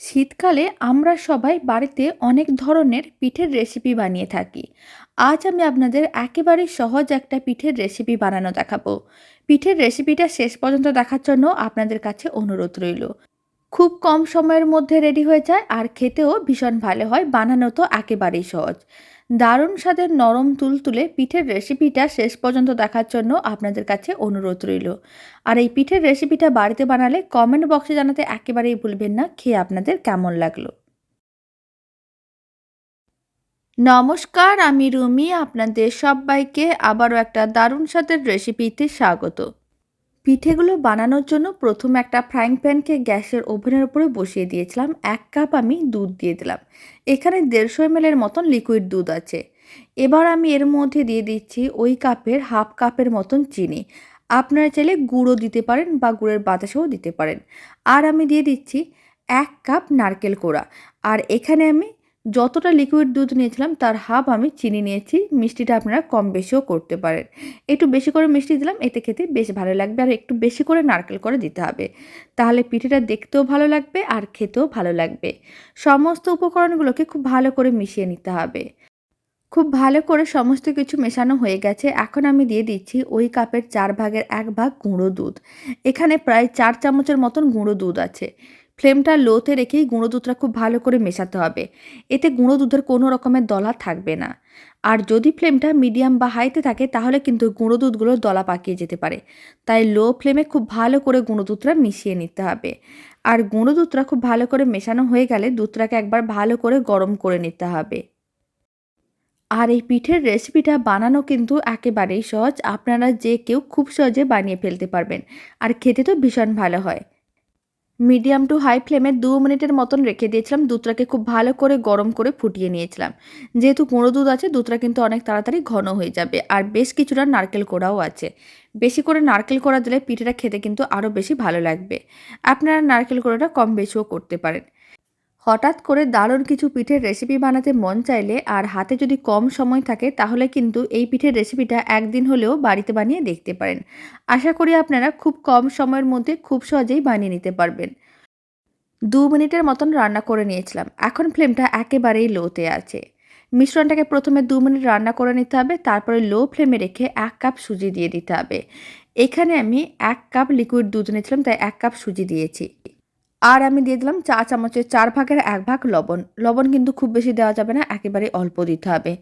শীতকালে আমরা সবাই বাড়িতে অনেক ধরনের পিঠের রেসিপি বানিয়ে থাকি। আজ আমি আপনাদের একেবারে সহজ একটা পিঠের রেসিপি বানানো দেখাবো। পিঠের রেসিপিটা শেষ পর্যন্ত দেখার জন্য আপনাদের কাছে অনুরোধ রইল। খুব কম সময়ের মধ্যে রেডি হয়ে যায় আর খেতেও ভীষণ ভালো হয়, বানানো তো একেবারেই সহজ। দারুণ স্বাদের নরম তুলতুলে পিঠের রেসিপিটা শেষ পর্যন্ত দেখার জন্য আপনাদের কাছে অনুরোধ রইল। আর এই পিঠের রেসিপিটা বাড়িতে বানালে কমেন্ট বক্সে জানাতে একেবারেই ভুলবেন না, খেয়ে আপনাদের কেমন লাগল? নমস্কার, আমি রুমি, আপনাদের সবাইকে আবারও একটা দারুণ স্বাদের রেসিপিতে স্বাগত। পিঠেগুলো বানানোর জন্য প্রথম একটা ফ্রাইং প্যানকে গ্যাসের ওভেনের উপরে বসিয়ে দিয়েছিলাম। এক কাপ আমি দুধ দিয়ে দিলাম। এখানে দেড়শো এমএলের মতন লিকুইড দুধ আছে। এবার আমি এর মধ্যে দিয়ে দিচ্ছি ওই কাপের হাফ কাপের মতন চিনি। আপনারা চাইলে গুঁড়ো দিতে পারেন বা গুড়ের বাতাসেও দিতে পারেন। আর আমি দিয়ে দিচ্ছি এক কাপ নারকেল কোড়া। আর এখানে আমি যতটা লিকুইড দুধ নিয়েছিলাম, তার হাফ আমি চিনি নিয়েছি, মিষ্টিটা আপনারা কম বেশিও করতে পারেন। একটু বেশি করে মিষ্টি দিলাম, এতে খেতে বেশ ভালো লাগবে আর একটু বেশি করে নারকেল করে দিতে হবে। তাহলে পিঠেটা দেখতেও ভালো লাগবে আর খেতেও ভালো লাগবে। সমস্ত উপকরণগুলোকে খুব ভালো করে মিশিয়ে নিতে হবে। খুব ভালো করে সমস্ত কিছু মেশানো হয়ে গেছে। এখন আমি দিয়ে দিচ্ছি ওই কাপের চার ভাগের এক ভাগ গুঁড়ো দুধ। এখানে প্রায় চার চামচের মতন গুঁড়ো দুধ আছে। ফ্লেমটা লোতে রেখেই গুঁড়ো দুধটা খুব ভালো করে মেশাতে হবে। এতে গুঁড়ো দুধের কোনো রকমের দলা থাকবে না। আর যদি ফ্লেমটা মিডিয়াম বা হাইতে থাকে, তাহলে কিন্তু গুঁড়ো দুধগুলো দলা পাকিয়ে যেতে পারে। তাই লো ফ্লেমে খুব ভালো করে গুঁড়ো দুধটা মিশিয়ে নিতে হবে। আর গুঁড়ো দুধটা খুব ভালো করে মেশানো হয়ে গেলে দুধটাকে একবার ভালো করে গরম করে নিতে হবে। আর এই পিঠের রেসিপিটা বানানো কিন্তু একেবারেই সহজ। আপনারা যে কেউ খুব সহজে বানিয়ে ফেলতে পারবেন। আর খেতে তো ভীষণ ভালো হয়। মিডিয়াম টু হাই ফ্লেমে দু মিনিটের মতন রেখে দিয়েছিলাম। দুধটাকে খুব ভালো করে গরম করে ফুটিয়ে নিয়েছিলাম। যেহেতু গুঁড়ো দুধ আছে, দুধটা কিন্তু অনেক তাড়াতাড়ি ঘন হয়ে যাবে। আর বেশ কিছুটা নারকেল কোড়াও আছে। বেশি করে নারকেল কোড়া দিলে পিঠেটা খেতে কিন্তু আরও বেশি ভালো লাগবে। আপনারা নারকেল কোড়াটা কম বেশিও করতে পারেন। হঠাৎ করে দারুণ কিছু পিঠের রেসিপি বানাতে মন চাইলে আর হাতে যদি কম সময় থাকে, তাহলে কিন্তু এই পিঠের রেসিপিটা একদিন হলেও বাড়িতে বানিয়ে দেখতে পারেন। আশা করি আপনারা খুব কম সময়ের মধ্যে খুব সহজেই বানিয়ে নিতে পারবেন। দু মিনিটের মতন রান্না করে নিয়েছিলাম। এখন ফ্লেমটা একেবারেই লোতে আছে। মিশ্রণটাকে প্রথমে দু মিনিট রান্না করে নিতে হবে, তারপরে লো ফ্লেমে রেখে এক কাপ সুজি দিয়ে দিতে হবে। এখানে আমি এক কাপ লিকুইড দুধ নিয়েছিলাম তাই এক কাপ সুজি দিয়েছি। আর আমি দিয়ে দিলাম চা চামচের চার ভাগের এক ভাগ লবণ। লবণ কিন্তু খুব বেশি দেওয়া যাবে না একেবারে অল্প দিতে হবে।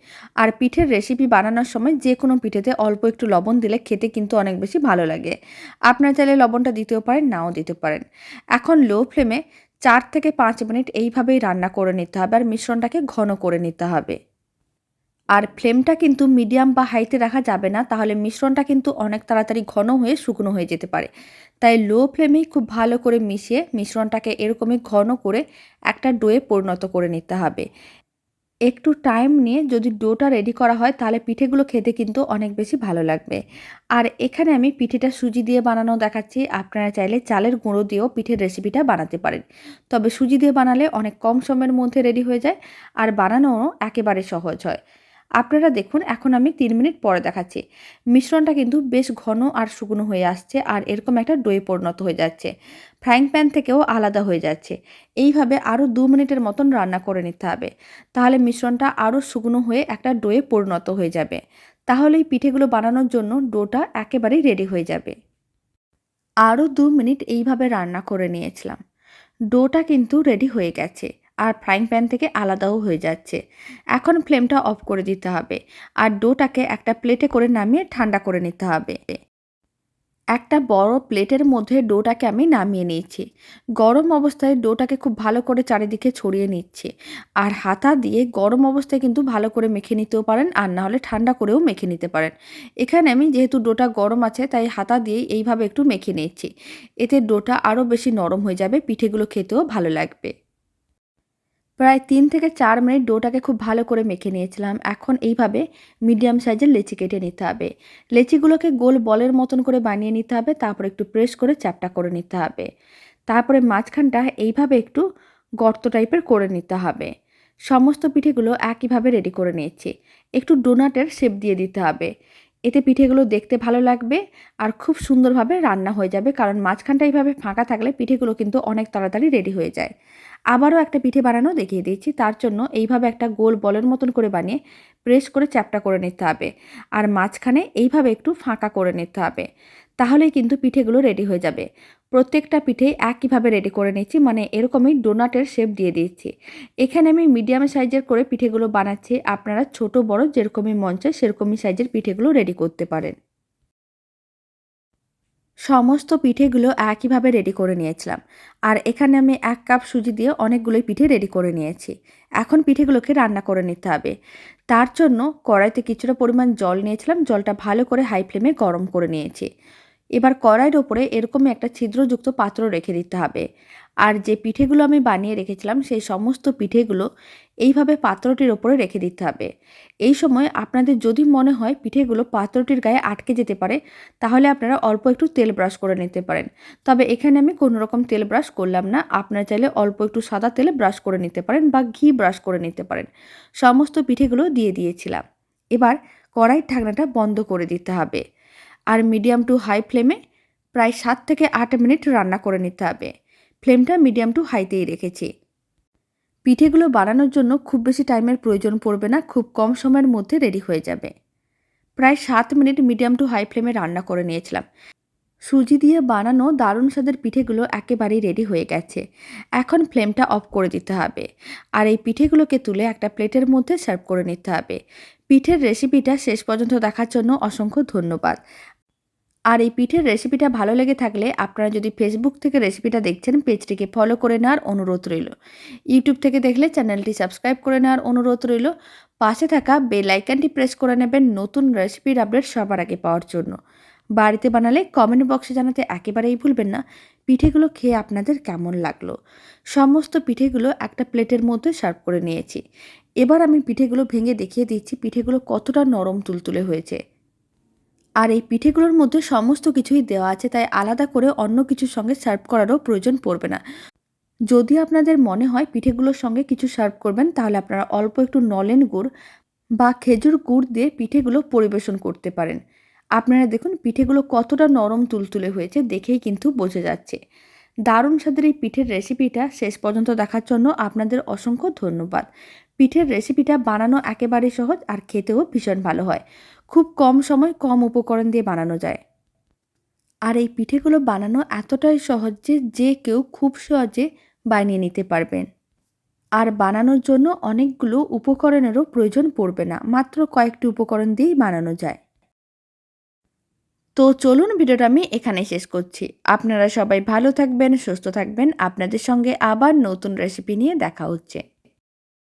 আর পিঠের রেসিপি বানানোর সময় যে কোনো পিঠেতে অল্প একটু লবণ দিলে খেতে কিন্তু অনেক বেশি ভালো লাগে। আপনার চাইলে লবণটা দিতেও পারেন, নাও দিতে পারেন। এখন লো ফ্লেমে চার থেকে পাঁচ মিনিট এইভাবেই রান্না করে নিতে হবে আর মিশ্রণটাকে ঘন করে নিতে হবে। আর ফ্লেমটা কিন্তু মিডিয়াম বা হাইতে রাখা যাবে না, তাহলে মিশ্রণটা কিন্তু অনেক তাড়াতাড়ি ঘন হয়ে শুকনো হয়ে যেতে পারে। তাই লো ফ্লেমেই খুব ভালো করে মিশিয়ে মিশ্রণটাকে এরকমই ঘন করে একটা ডোয়ে পরিণত করে নিতে হবে। একটু টাইম নিয়ে যদি ডোটা রেডি করা হয়, তাহলে পিঠেগুলো খেতে কিন্তু অনেক বেশি ভালো লাগবে। আর এখানে আমি পিঠেটা সুজি দিয়ে বানানো দেখাচ্ছি, আপনারা চাইলে চালের গুঁড়ো দিয়েও পিঠের রেসিপিটা বানাতে পারেন। তবে সুজি দিয়ে বানালে অনেক কম সময়ের মধ্যে রেডি হয়ে যায়, আর বানানোও একেবারে সহজ হয়। আপনারা দেখুন, এখন আমি তিন মিনিট পরে দেখাচ্ছি। মিশ্রণটা কিন্তু বেশ ঘন আর শুকনো হয়ে আসছে আর এরকম একটা ডোয়ে পরিণত হয়ে যাচ্ছে। ফ্রাইং প্যান থেকেও আলাদা হয়ে যাচ্ছে। এইভাবে আরও দু মিনিটের মতন রান্না করে নিতে হবে। তাহলে মিশ্রণটা আরও শুকনো হয়ে একটা ডোয়ে পরিণত হয়ে যাবে। তাহলে এই পিঠেগুলো বানানোর জন্য ডোটা একেবারেই রেডি হয়ে যাবে। আরও দু মিনিট এইভাবে রান্না করে নিয়েছিলাম। ডোটা কিন্তু রেডি হয়ে গেছে। আর ফ্রাইং প্যান থেকে আলাদাও হয়ে যাচ্ছে। এখন ফ্লেমটা অফ করে দিতে হবে আর ডোটাকে একটা প্লেটে করে নামিয়ে ঠান্ডা করে নিতে হবে। একটা বড় প্লেটের মধ্যে ডোটাকে আমি নামিয়ে নিয়েছি। গরম অবস্থায় ডোটাকে খুব ভালো করে চারিদিকে ছড়িয়ে নিচ্ছে। আর হাতা দিয়ে গরম অবস্থায় কিন্তু ভালো করে মেখে নিতেও পারেন আর না হলে ঠান্ডা করেও মেখে নিতে পারেন। এখানে আমি যেহেতু ডোটা গরম আছে, তাই হাতা দিয়ে এইভাবে একটু মেখে নিচ্ছি এতে ডোটা আরও বেশি নরম হয়ে যাবে, পিঠেগুলো খেতেও ভালো লাগবে। প্রায় তিন থেকে চার মিনিট ডোটাকে খুব ভালো করে মেখে নিয়েছিলাম। এখন এইভাবে মিডিয়াম সাইজের লেচি কেটে নিতে হবে। লেচিগুলোকে গোল বলের মতন করে বানিয়ে নিতে হবে, তারপর একটু প্রেস করে চ্যাপটা করে নিতে হবে। তারপরে মাঝখানটা এইভাবে একটু গর্ত টাইপের করে নিতে হবে। সমস্ত পিঠেগুলো একইভাবে রেডি করে নিয়েছি। একটু ডোনাটের শেপ দিয়ে দিতে হবে। এতে পিঠেগুলো দেখতে ভালো লাগবে আর খুব সুন্দরভাবে রান্না হয়ে যাবে, কারণ মাঝখানটা এইভাবে ফাঁকা থাকলে পিঠেগুলো কিন্তু অনেক তাড়াতাড়ি রেডি হয়ে যায়। আবারও একটা পিঠে বানানো দেখিয়ে দিচ্ছি, তার জন্য এইভাবে একটা গোল বলের মতন করে বানিয়ে প্রেস করে চ্যাপটা করে নিতে হবে আর মাঝখানে এইভাবে একটু ফাঁকা করে নিতে হবে, তাহলেই কিন্তু পিঠেগুলো রেডি হয়ে যাবে। প্রত্যেকটা পিঠেই একইভাবে রেডি করে নিচ্ছি মানে এরকমই ডোনাটের শেপ দিয়ে দিচ্ছি এখানে আমি মিডিয়াম সাইজের করে পিঠেগুলো বানাচ্ছি, আপনারা ছোট, বড় যেরকমই মন চায় সেরকমই সাইজের পিঠেগুলো রেডি করতে পারেন। সমস্ত পিঠেগুলো একইভাবে রেডি করে নিয়েছিলাম, আর এখানে আমি এক কাপ সুজি দিয়ে অনেকগুলোই পিঠে রেডি করে নিয়েছি। এখন পিঠেগুলোকে রান্না করে নিতে হবে। তার জন্য কড়াইতে কিছুটা পরিমাণ জল নিয়েছিলাম, জলটা ভালো করে হাই ফ্লেমে গরম করে নিয়েছি। এবার কড়াইয়ের ওপরে এরকমই একটা ছিদ্রযুক্ত পাত্র রেখে দিতে হবে। আর যে পিঠেগুলো আমি বানিয়ে রেখেছিলাম, সেই সমস্ত পিঠেগুলো এইভাবে পাত্রটির ওপরে রেখে দিতে হবে। এই সময় আপনাদের যদি মনে হয় পিঠেগুলো পাত্রটির গায়ে আটকে যেতে পারে, তাহলে আপনারা অল্প একটু তেল ব্রাশ করে নিতে পারেন। তবে এখানে আমি কোনো রকম তেল ব্রাশ করলাম না। আপনারা চাইলে অল্প একটু সাদা তেলে ব্রাশ করে নিতে পারেন বা ঘি ব্রাশ করে নিতে পারেন। সমস্ত পিঠেগুলো দিয়ে দিয়েছিলাম। এবার কড়াইয়ের ঢাকনাটা বন্ধ করে দিতে হবে। আর মিডিয়াম টু হাই ফ্লেমে প্রায় সাত থেকে আট মিনিট রান্না করে নিতে হবে। ফ্লেমটা মিডিয়াম টু হাইতেই রেখেছি। পিঠেগুলো বানানোর জন্য খুব বেশি টাইমের প্রয়োজন পড়বে না, খুব কম সময়ের মধ্যে রেডি হয়ে যাবে। প্রায় সাত মিনিট মিডিয়াম টু হাই ফ্লেমে রান্না করে নিয়েছিলাম। সুজি দিয়ে বানানো দারুণ স্বাদের পিঠেগুলো একেবারেই রেডি হয়ে গেছে। এখন ফ্লেমটা অফ করে দিতে হবে আর এই পিঠেগুলোকে তুলে একটা প্লেটের মধ্যে সার্ভ করে নিতে হবে। পিঠের রেসিপিটা শেষ পর্যন্ত দেখার জন্য অসংখ্য ধন্যবাদ। আর এই পিঠের রেসিপিটা ভালো লেগে থাকলে আপনারা যদি ফেসবুক থেকে রেসিপিটা দেখছেন পেজটিকে ফলো করে নেওয়ার অনুরোধ রইল। ইউটিউব থেকে দেখলে চ্যানেলটি সাবস্ক্রাইব করে নেওয়ার অনুরোধ রইল। পাশে থাকা বেল আইকনটি প্রেস করে নেবেন নতুন রেসিপির আপডেট সবার আগে পাওয়ার জন্য। বাড়িতে বানালে কমেন্ট বক্সে জানাতে একেবারেই ভুলবেন না। পিঠেগুলো খেয়ে আপনাদের কেমন লাগল? সমস্ত পিঠেগুলো একটা প্লেটের মধ্যে সার্ভ করে নিয়েছি। এবার আমি পিঠেগুলো ভেঙে দেখিয়ে দিচ্ছি পিঠেগুলো কতটা নরম তুলতুলে হয়েছে। আর এই পিঠেগুলোর মধ্যে সমস্ত কিছুই দেওয়া আছে, তাই আলাদা করে অন্য কিছুর সঙ্গে সার্ভ করারও প্রয়োজন পড়বে না। যদি আপনাদের মনে হয় পিঠেগুলোর সঙ্গে কিছু সার্ভ করবেন, তাহলে আপনারা অল্প একটু নলেন গুড় বা খেজুর গুড় দিয়ে পিঠেগুলো পরিবেশন করতে পারেন। আপনারা দেখুন পিঠেগুলো কতটা নরম তুলতুলে হয়েছে, দেখেই কিন্তু বোঝা যাচ্ছে। দারুণ স্বাদের এই পিঠের রেসিপিটা শেষ পর্যন্ত দেখার জন্য আপনাদের অসংখ্য ধন্যবাদ। পিঠের রেসিপিটা বানানো একেবারে সহজ আর খেতেও ভীষণ ভালো হয়। খুব কম সময় কম উপকরণ দিয়ে বানানো যায়। আর এই পিঠেগুলো বানানো এতটাই সহজ যে যে কেউ খুব সহজে বানিয়ে নিতে পারবেন। আর বানানোর জন্য অনেকগুলো উপকরণেরও প্রয়োজন পড়বে না, মাত্র কয়েকটি উপকরণ দিয়েই বানানো যায়। তো চলুন ভিডিওটা আমি এখানে শেষ করছি। আপনারা সবাই ভালো থাকবেন, সুস্থ থাকবেন। আপনাদের সঙ্গে আবার নতুন রেসিপি নিয়ে দেখা হচ্ছে।